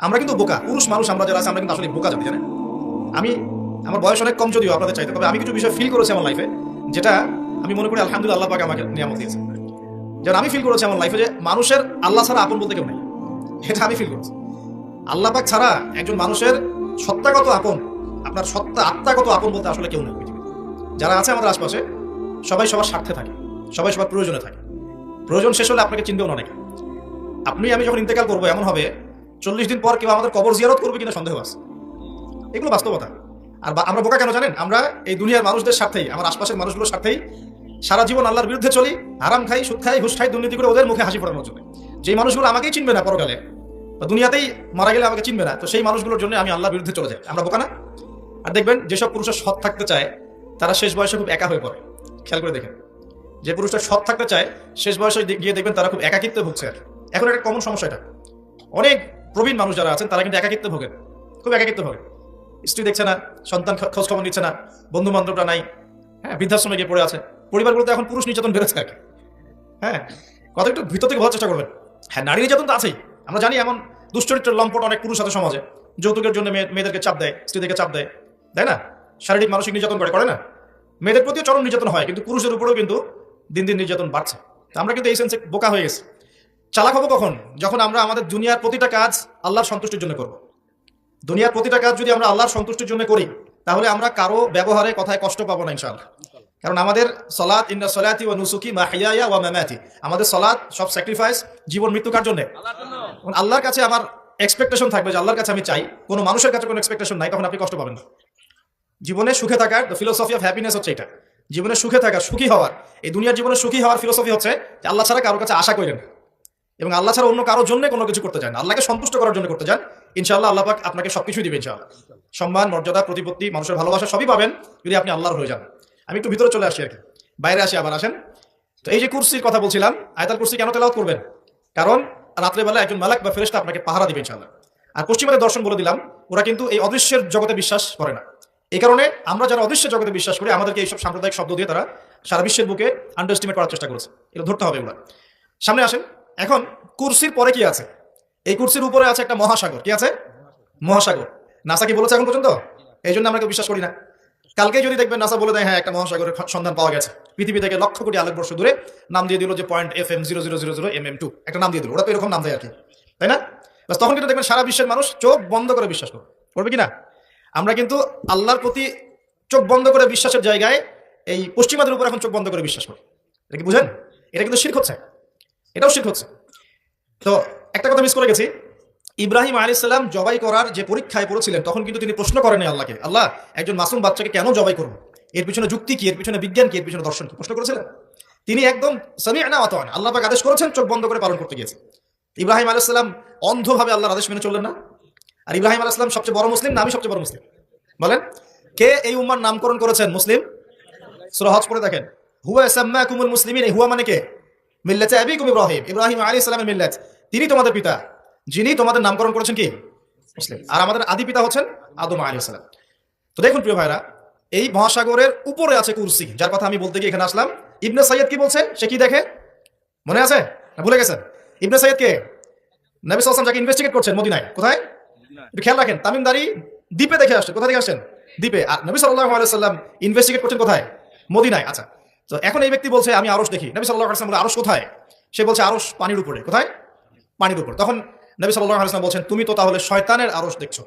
আমরা কিন্তু বোকা, পুরুষ মানুষ আমরা যারা আছে, আমরা কিন্তু আসলে বোকা জানি জানেন? আমি, আমার বয়স অনেক কম যদিও আপনাদের চাইতে, তবে আমি কিছু বিষয় ফিল করেছি আমার লাইফে যেটা আমি মনে করি আলহামদুলিল্লাহ আল্লাহ পাক আমাকে নিয়ামত দিয়েছে যেমন আমি ফিল করেছি আমার লাইফে যে মানুষের আল্লাহ ছাড়া আপন বলতে কেউ নেই। এটা আমি ফিল করেছি। আল্লাহ পাক ছাড়া একজন মানুষের সত্তাগত আপন, আপনার সত্তা আত্মাগত আপন বলতে আসলে কেউ নেই যারা আছে আমাদের আশপাশে, সবাই সবার স্বার্থে থাকে, সবাই সবার প্রয়োজনে থাকে। প্রয়োজন শেষ হলে আপনাকে চিনবেও না অনেকে। আপনি, আমি যখন ইন্তেকাল করব, এমন হবে চল্লিশ দিন পর কেউ আমাদের কবর জিয়ারত করবে কিনা সন্দেহ আছে। এগুলো বাস্তবতা। আর আমরা বোকা কেন জানেন? আমরা এই দুনিয়ার মানুষদের সাথেই আমার আশপাশের মানুষগুলোর সাথেই সারা জীবন আল্লাহর বিরুদ্ধে চলি, হারাম খাই, সুদ খাই, ঘুষ খাই, দুর্নীতি করে ওদের মুখে হাসি ফোটানোর জন্য। যেই মানুষগুলো আমাকেই চিনবে না পরকালে, বা দুনিয়াতেই মারা গেলে আমাকে চিনবে না, তো সেই মানুষগুলোর জন্য আমি আল্লাহর বিরুদ্ধে চলে যাই। আমরা বোকা না? আর দেখবেন, যেসব পুরুষের সৎ থাকতে চায়, তারা শেষ বয়সে খুব একা হয়ে পড়ে। খেয়াল করে দেখেন। যে পুরুষটা সৎ থাকতে চায়, শেষ বয়সে গিয়ে দেখবেন তারা খুব একাকিত্বে ভুগছে আর এখন একটা কমন সমস্যা এটা। অনেক প্রবীণ মানুষ যারা আছেন, তারা কিন্তু একাকিত্বে ভোগেন। খুব একাকিত্বে ভোগেন স্ত্রী দেখছে না, সন্তান খোঁজ খবর নিচ্ছে না, বন্ধু বান্ধবরা নাই হ্যাঁ বৃদ্ধাশ্রমে গিয়ে পড়ে আছে। পরিবারগুলোতে এখন পুরুষ নির্যাতন বেড়েছে আর কি। হ্যাঁ কথা একটু ভিতর থেকে বোঝার চেষ্টা করবেন। হ্যাঁ নারী নির্যাতন তো আছেই। আমরা জানি এমন দুশ্চরিত্রের লম্পট অনেক পুরুষ আছে সমাজে। যৌতুকের জন্য মেয়ে- মেয়েদেরকে চাপ দেয়, স্ত্রীদেরকে চাপ দেয়। তাই না? শারীরিক মানসিক নির্যাতন করে করে না? মেয়েদের প্রতিও চরম নির্যাতন হয়, কিন্তু পুরুষের উপরেও কিন্তু দিন দিন নির্যাতন বাড়ছে। আমরা কিন্তু এই সেন্সে বোকা হয়ে গেছি। চালাক হব কখন? যখন আমরা আমাদের দুনিয়ার প্রতিটা কাজ আল্লাহর সন্তুষ্টির জন্য করব। দুনিয়ার প্রতিটা কাজ যদি আমরা আল্লাহর সন্তুষ্টির জন্য করি, তাহলে আমরা কারও ব্যবহারে কথায় কষ্ট পাবো না, ইনশাআল্লাহ। কারণ আমাদের সলাৎ, ইন্না সলাতি ও নুসুকি মা হিয়ায়া ওয়া মামাতি। আমাদের সলাৎ সব স্যাক্রিফাইস জীবন মৃত্যু কার জন্য আল্লাহর কাছে আমার এক্সপেকটেশন থাকবে যে আল্লাহর কাছে আমি চাই। কোনো মানুষের কাছে কোনো এক্সপেকটেশন নাই, তখন আপনি কষ্ট পাবেন না। জীবনে সুখে থাকার দ্য ফিলোসফি অফ হ্যাপিনেস হচ্ছে এটা। জীবনে সুখে থাকা, সুখী হওয়ার, এই দুনিয়ার জীবনে সুখী হওয়ার ফিলোসফি হচ্ছে যে আল্লাহ ছাড়া কারোর কাছে আশা করেন এবং আল্লাহ ছাড়া অন্য কারোর জন্য কোনো কিছু করতে চান আল্লাহকে সন্তুষ্ট করার জন্য করতে চান, ইনশাআল্লাহ আল্লাহ আপনাকে সবকিছুই দিবে ইনশাআল্লাহ। সম্মান, মর্যাদা, প্রতিপত্তি, মানুষের ভালোবাসা সবই পাবেন যদি আপনি আল্লাহর হয়ে যান। আমি একটু ভিতরে চলে আসি আর কি। বাইরে আসি আবার, আসেন। তো এই যে কুরসির কথা বলছিলাম, আয়তাল কুরসি কেন তেলাওয়াত করবেন? কারণ রাত্রেবেলা একজন মালাক বা ফেরেশতা আপনাকে পাহারা দিবে ইনশাআল্লাহ। আর পশ্চিমাদের দর্শন বলে দিলাম, ওরা কিন্তু এই অদৃশ্যের জগতে বিশ্বাস করে না। এই কারণে আমরা যারা অদৃশ্যের জগতে বিশ্বাস করি, আমাদেরকে এইসব সাম্প্রদায়িক শব্দ দিয়ে তারা সারা বিশ্বের বুকে আন্ডারস্টিমেট করার চেষ্টা করেছে। এগুলো ধরতে হবে এগুলো সামনে আসেন। এখন কুরসির পরে কি আছে? এই কুরসির উপরে আছে একটা মহাসাগর। কি আছে? মহাসাগর। নাসা কি বলেছে এখন পর্যন্ত? এই জন্য আমরা কেউ বিশ্বাস করি না। কালকে যদি দেখবেন নাসা বলে দেয় হ্যাঁ একটা মহাসাগরের সন্ধান পাওয়া গেছে। পৃথিবী থেকে লক্ষ কোটি আলোকবর্ষ দূরে নাম দিয়ে দিল যে point F M zero zero zero zero M M two একটা নাম দিয়ে দিল। ওরা তো এরকম নাম দেয় আর কি। তাই না? বাস তখন কিন্তু দেখবেন সারা বিশ্বের মানুষ চোখ বন্ধ করে বিশ্বাস করবে। করবে কি না? আমরা কিন্তু আল্লাহর প্রতি চোখ বন্ধ করে বিশ্বাসের জায়গায় এই পশ্চিমাদের উপর এখন চোখ বন্ধ করে বিশ্বাস করি। এটা কি বুঝেন? এটা কিন্তু শির্ক হচ্ছে। এটাও শির্ক হচ্ছে। তো একটা কথা মিস করে গেছি। ইব্রাহিম আলাইসাল্লাম জবাই করার যে পরীক্ষায় পড়েছিলেন, তখন কিন্তু তিনি প্রশ্ন করেন আল্লাহকে, আল্লাহ, একজন মাসুম বাচ্চাকে কেন জবাই করব? এর পিছনে যুক্তি কি? এর পিছনে বিজ্ঞান কি? এর পিছনে দর্শন কি? প্রশ্ন করেছিলেন। তিনি একদম সামি আনা অতন আল্লাহ পাক আদেশ করেছেন, চোখ বন্ধ করে পালন করতে গিয়েছে। ইব্রাহিম আলাইসাল্লাম অন্ধভাবে আল্লাহর আদেশ মেনে চললেন না। আর ইব্রাহিম আলাইসাল্লাম সবচেয়ে বড় মুসলিম না আমি সবচেয়ে বড় মুসলিম। বলেন, কে এই উম্মার নামকরণ করেছেন মুসলিম? সুরা হজ পড়ে দেখেন। হুয়া সাম্মা কুমুল মুসলিমিন হুয়া মানে কে? মিল্লাতে আবিকুম ইব্রাহিম। ইব্রাহিম আলী ইসলামের মিল্লাত। তিনি তোমাদের পিতা, যিনি তোমাদের নামকরণ করেছেন কি? মুসলিম। আর আমাদের আদি পিতা হচ্ছেন আদম আলী ইসলাম তো দেখুন প্রিয় ভাইরা, এই মহাসাগরের উপরে আছে কুরসি। যার কথা আমি বলতে গিয়ে এখানে আসলাম। ইবনে সৈয়দ কি সে কি দেখে? মনে আছে? ভুলে গেছেন? ইবনে সৈয়দ কে? নবী সাল্লাম যাকে ইনভেস্টিগেট করছেন মদিনায়। কোথায়? একটু খেয়াল রাখেন, তামিমদারি দ্বীপে দেখে আসছেন কোথা থেকে আসছেন? দ্বীপে। আর নবী ইনভেস্টিগেট করছেন কোথায়? মদিনায়। আচ্ছা। তো এখন এই ব্যক্তি বলছে, আমি আরস দেখি। নবী সাল্লাহ আসলাম বলে আরস কোথায়? সে বলছে আরস পানির উপরে। কোথায়? পানির উপর। তখন নবী সাল্লাহ আসলাম বলছেন, তুমি তো তাহলে শয়তানের আরস দেখছ।